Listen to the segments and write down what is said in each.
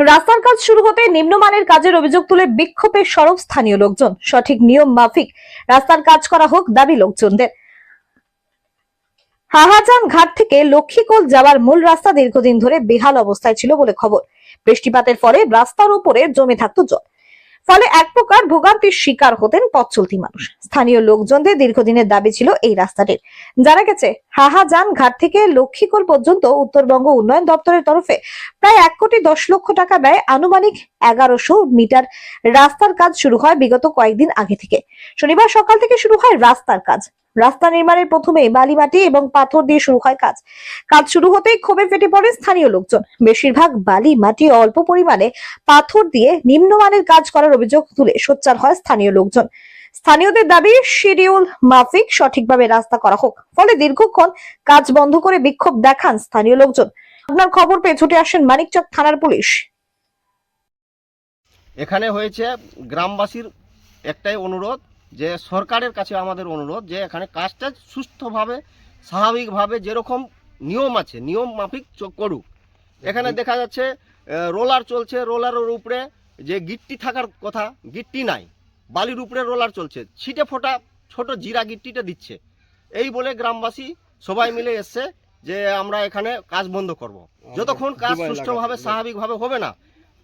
রাস্তার কাজ শুরু হতে নিম্নমানের কাজের অভিযোগ তুলে বিক্ষোভের সরব স্থানীয় লোকজন। সঠিক নিয়ম মাফিক। রাস্তার কাজ করা হোক দাবি লোকজনদের। হাহাজান ঘাট থেকে লক্ষ্মীকোল যাওয়ার মূল রাস্তা দীর্ঘদিন ধরে বেহাল অবস্থায় ছিল বলে খবর। বৃষ্টিপাতের ফলে রাস্তার উপরে জমে থাকত জল। ফলে এক প্রকার ভোগান্তির শিকার হতেন পথ চলতি মানুষ। স্থানীয় লোকজনদের দীর্ঘদিনের দাবি ছিল এই রাস্তাটির। জানা গেছে, হাহাজান ঘাট থেকে লক্ষ্মীকোল পর্যন্ত উত্তরবঙ্গ উন্নয়ন দপ্তরের তরফে প্রায় এক কোটি দশ লক্ষ টাকা ব্যয় আনুমানিক এগারোশো মিটার রাস্তার কাজ শুরু হয় বিগত কয়েকদিন আগে থেকে। শনিবার সকাল থেকে শুরু হয় রাস্তার কাজ। রাস্তা নির্মাণের প্রথমে বালি মাটি এবং পাথর দিয়ে শুরু হয় কাজ। কাজ শুরু হতেই ক্ষোভে ফেটে পড়ে স্থানীয় লোকজন। বেশিরভাগ বালি মাটি অল্প পরিমাণে পাথর দিয়ে নিম্নমানের কাজ করার অভিযোগ তুলে সোচ্চার হয় স্থানীয় লোকজন। স্থানীয়দের দাবি, শিডিউল মাফিক সঠিকভাবে রাস্তা করা হোক। ফলে দীর্ঘক্ষণ কাজ বন্ধ করে বিক্ষোভ দেখান স্থানীয় লোকজন। আপনার খবর পেয়ে ছুটে আসেন মানিকচক থানার পুলিশ। এখানে হয়েছে গ্রামবাসীর একটাই অনুরোধ যে সরকারের কাছে আমাদের অনুরোধ যে এখানে কাজটা সুস্থভাবে স্বাভাবিকভাবে যেরকম নিয়ম আছে নিয়ম মাফিক করুক। এখানে দেখা যাচ্ছে রোলার চলছে রোলারের উপরে যে গিট্টি থাকার কথা গিট্টি নাই বালির উপরে রোলার চলছে ছিটে ফোটা ছোট জিরা গিট্টিটা দিচ্ছে। এই বলে গ্রামবাসী সবাই মিলে এসছে যে আমরা এখানে কাজ বন্ধ করব। যতক্ষণ কাজ সুষ্ঠুভাবে স্বাভাবিকভাবে হবে না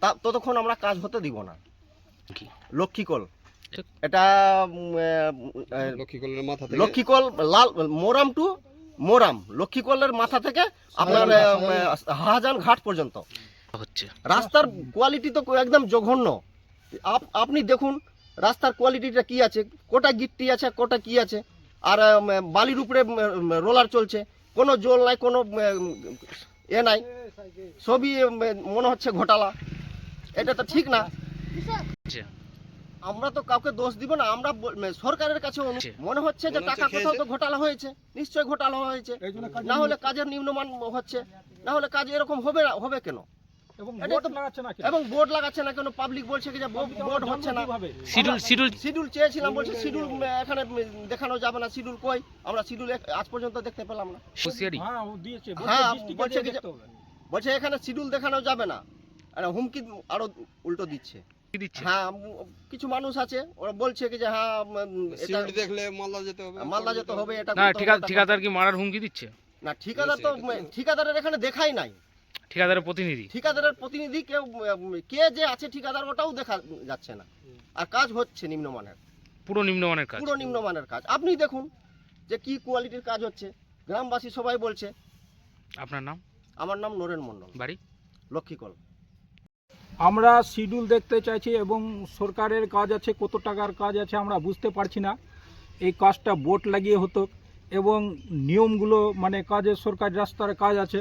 তা ততক্ষণ আমরা কাজ হতে দিব না? লক্ষ্মীকল। এটা লক্ষ্মীকলের মাথা থেকে? লক্ষ্মীকল লাল মোরাম টু মোরাম। লক্ষ্মীকলের মাথা থেকে আপনার হাজান ঘাট পর্যন্ত। হচ্ছে। রাস্তার কোয়ালিটি তো একদম জঘন্য। আপ- আপনি দেখুন রাস্তার কোয়ালিটিটা কি আছে? কোটা গিট্টি আছে কোটা কি আছে? আর বালির উপরে রোলার চলছে। কোনো জল নাই কোনো এ নাই। সবই মনে হচ্ছে ঘোটালা। এটা তো ঠিক না। আচ্ছা। আমরা তো কাউকে দোষ দিব না আমরা সরকারের কাছে। মনে হচ্ছে যে টাকা কোথাও তো। ঘোটালা হয়েছে নিশ্চয়ই ঘোটালা হয়েছে না হলে কাজের নিম্নমান হচ্ছে না হলে কাজ এরকম হবে না হবে কেন এবং বোর্ড লাগাচ্ছে না কেন? এবং বোর্ড লাগাচ্ছে না কেন পাবলিক বলছে কি যে বোর্ড হচ্ছে না কীভাবে? শিডিউল শিডিউল শিডিউল চেয়েছিলাম বলছে শিডিউল এখানে দেখানো যাবে না শিডিউল কই আমরা শিডিউল আজ পর্যন্ত দেখতে পেলাম না হ্যাঁ, ও দিয়েছে। হ্যাঁ, বলছে বলছে কি যে- দেখতে হবে। বলছে এখানে শিডিউল দেখানো যাবে না আর হুমকি আরও উল্টো দিচ্ছে হ্যাঁ কিছু মানুষ আছে ওরা বলছে কি যে হ্যাঁ এটা দেখলে মালদা যেতে হবে মালদা যেতে হবে এটা না ঠিকাদার কি মারার হুমকি দিচ্ছে? না ঠিকাদার তো ঠিকাদারের এখানে দেখাই নাই। ঠিকাদারের প্রতিনিধি? ঠিকাদারের প্রতিনিধি কেউ কে যে আছে ঠিকাদার ওটাও দেখা যাচ্ছে না। আর কাজ হচ্ছে নিম্নমানের। পুরো নিম্নমানের কাজ? পুরো নিম্নমানের কাজ। আপনি দেখুন যে কি কোয়ালিটির কাজ হচ্ছে। গ্রামবাসী সবাই বলছে আপনার নাম? আমার নাম নরেন মণ্ডল। বাড়ি? লক্ষ্মীকল। আমরা শিডিউল দেখতে চাইছি এবং সরকারের কাজ আছে, কত টাকার কাজ আছে আমরা বুঝতে পারছি না। এই কাজটা বোট লাগিয়ে হতো এবং নিয়মগুলো মানে কাজের সরকার রাস্তার কাজ আছে।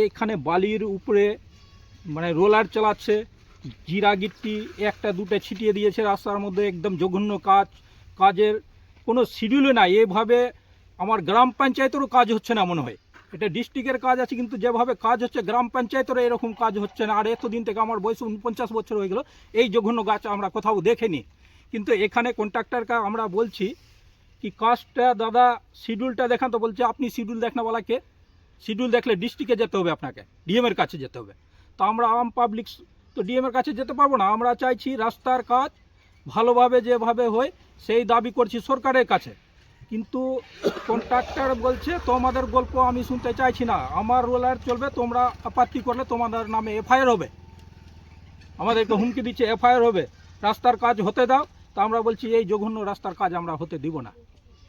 এখানে বালির উপরে মানে রোলার চালাচ্ছে, জিরা গিট্টি একটা দুটো ছিটিয়ে দিয়েছে রাস্তার মধ্যে, একদম জঘন্য কাজ। কাজের কোনো শিডিউলে নাই। এভাবে আমার গ্রাম পঞ্চায়েতেরও কাজ হচ্ছে না মনে হয়। এটা ডিস্ট্রিক্টের কাজ আছে, কিন্তু যেভাবে কাজ হচ্ছে, গ্রাম পঞ্চায়েতেরও এরকম কাজ হচ্ছে না। আর এতদিন থেকে আমার বয়স উনপঞ্চাশ বছর হয়ে গেল, এই জঘন্য গাছ আমরা কোথাও দেখিনি। কিন্তু এখানে কন্ট্রাক্টরকে আমরা বলছি কি, কাজটা দাদা শিডিউলটা দেখান তো, বলছে, আপনি শিডিউল দেখ না বলাকে শিডিউল দেখলে ডিস্ট্রিক্টে যেতে হবে আপনাকে ডিএমের কাছে যেতে হবে। তো আমরা আম পাবলিক তো ডিএমের কাছে যেতে পারব না। আমরা চাইছি রাস্তার কাজ ভালোভাবে যেভাবে হয়, সেই দাবি করছি সরকারের কাছে। কিন্তু কন্ট্রাক্টর বলছে তোমাদের গল্প আমি শুনতে চাইছি না। আমার রোলার চলবে তোমরা আপত্তি করলে তোমাদের নামে এফআইআর হবে। আমাদেরকে হুমকি দিচ্ছে এফআইআর হবে। রাস্তার কাজ হতে দাও। তা আমরা বলছি এই জঘন্য রাস্তার কাজ আমরা হতে দিব না।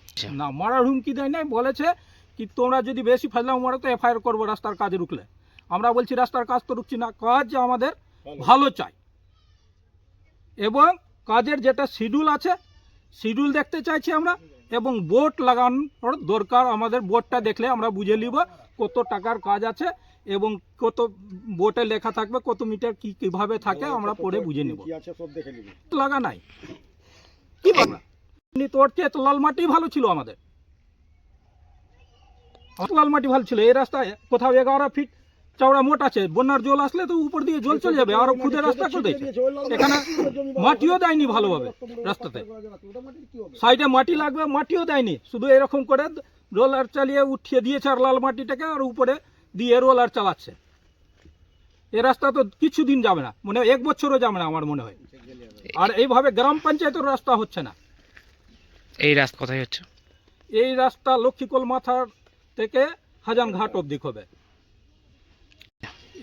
আচ্ছা। না মারার হুমকি দেয় নাই বলেছে কি তোমরা যদি বেশি ফাজলাম মারো তো এফআইআর করব রাস্তার কাজ রুকলে আমরা বলছি রাস্তার কাজ তো রুকছি না কাজ আমাদের ভালো। চাই। এবং কাজের যেটা শিডিউল আছে শিডিউল দেখতে চাইছি আমরা। এবং বোর্ড লাগানোর দরকার আমাদের বোর্ডটা দেখলে আমরা বুঝে নিব কত টাকার কাজ আছে এবং কত বোটে লেখা থাকবে কত মিটার কি কীভাবে থাকে আমরা পরে বুঝে নিব। লাগা নাই। কি তোর চেয়ে তো লাল মাটি ভালো ছিল আমাদের। লাল মাটি ভালো ছিল এই রাস্তায় কোথাও এগারো ফিট চওড়া মোট আছে বন্যার জল আসলে তো উপর দিয়ে জল চলে যাবে আরও খুদে রাস্তা করে দিয়েছে এখানে মাটিও দেয়নি ভালোভাবে রাস্তাতে। সাইডে মাটি লাগবে মাটিও দেয়নি শুধু এরকম করে রোলার চালিয়ে উঠিয়ে দিয়েছে আর লাল মাটিটাকে আর উপরে দিয়ে রোলার চালাচ্ছে। এই রাস্তা তো কিছুদিন যাবে না মনে এক বছরও যাবে না আমার মনে হয়। আর এইভাবে গ্রাম পঞ্চায়েতের রাস্তা হচ্ছে না। এই রাস্তা কোথায় হচ্ছে? এই রাস্তা লক্ষ্মীকোল মাথার থেকে হাজান ঘাট অবধি হবে।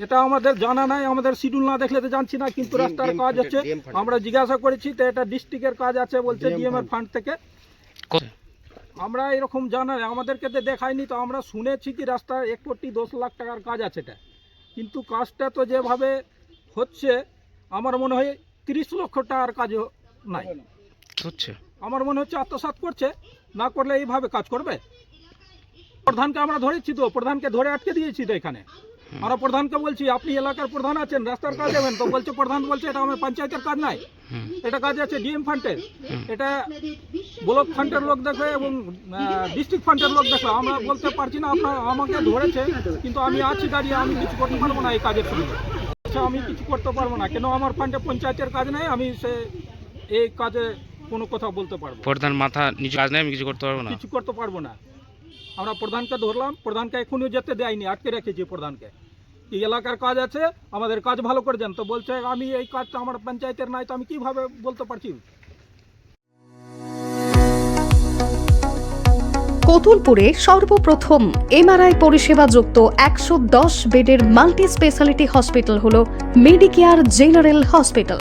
এটা আমাদের জানা নাই আমাদের শিডিউল না দেখলে তো জানছি না কিন্তু রাস্তার কাজ আছে আমরা জিজ্ঞাসা করেছি তো এটা ডিস্ট্রিক্টের কাজ আছে বলছে ডিএম এর ফান্ড। থেকে। আমরা এরকম জানা নেই আমাদেরকে তো দেখায়নি তো আমরা শুনেছি কি রাস্তা এক কোটি দশ লাখ টাকার কাজ আছে এটা। কিন্তু কাজটা তো যেভাবে হচ্ছে আমার মনে হয় তিরিশ লক্ষ টাকার কাজ নাই। হচ্ছে। আমার মনে হচ্ছে আত্মসাৎ করছে না করলে এইভাবে কাজ করবে? প্রধানকে আমরা ধরেছি তো প্রধানকে ধরে আটকে দিয়েছি তো এখানে। আমরা প্রধানকে বলছি আপনি এলাকার প্রধান আছেন রাস্তার কাজ দেবেন। তো বলছে প্রধান বলছে এটা আমার পঞ্চায়েতের কাজ নাই। এটা কাজ আছে ডিএম ফান্ডের এটা ব্লক ফান্ডের লোক দেখবে এবং ডিস্ট্রিক্ট ফান্ডের লোক দেখবে আমরা বলতে পারছি না আপনার আমাকে ধরেছে কিন্তু আমি আছি দাঁড়িয়ে আমি কিছু করতে পারব না এই কাজের সঙ্গে। আচ্ছা আমি কিছু করতে পারব না। কেন আমার ফান্ডে পঞ্চায়েতের কাজ নেই আমি সে এই কাজে কোনো কথা বলতে পারব প্রধান মাথা নিচু কাজ নেই আমি কিছু করতে পারব না। কিছু করতে পারব না। আমরা প্রধানকে ধরলাম, প্রধানকে এখনই যেতে দেয়নি, আটকে রেখেছি প্রধানকে। এই এলাকার কাজ আছে? আমাদের কাজ ভালো করে যান তো বলছে, আমি এই কাজটা আমার পঞ্চায়েতের নাই, তো আমি কীভাবে বলতে পারছি? কতুলপুরে সর্বপ্রথম এমআরআই পরিষেবা যুক্ত একশো দশ বেডের মাল্টি স্পেশালিটি হসপিটাল হল মেডিকেয়ার জেনারেল হসপিটাল।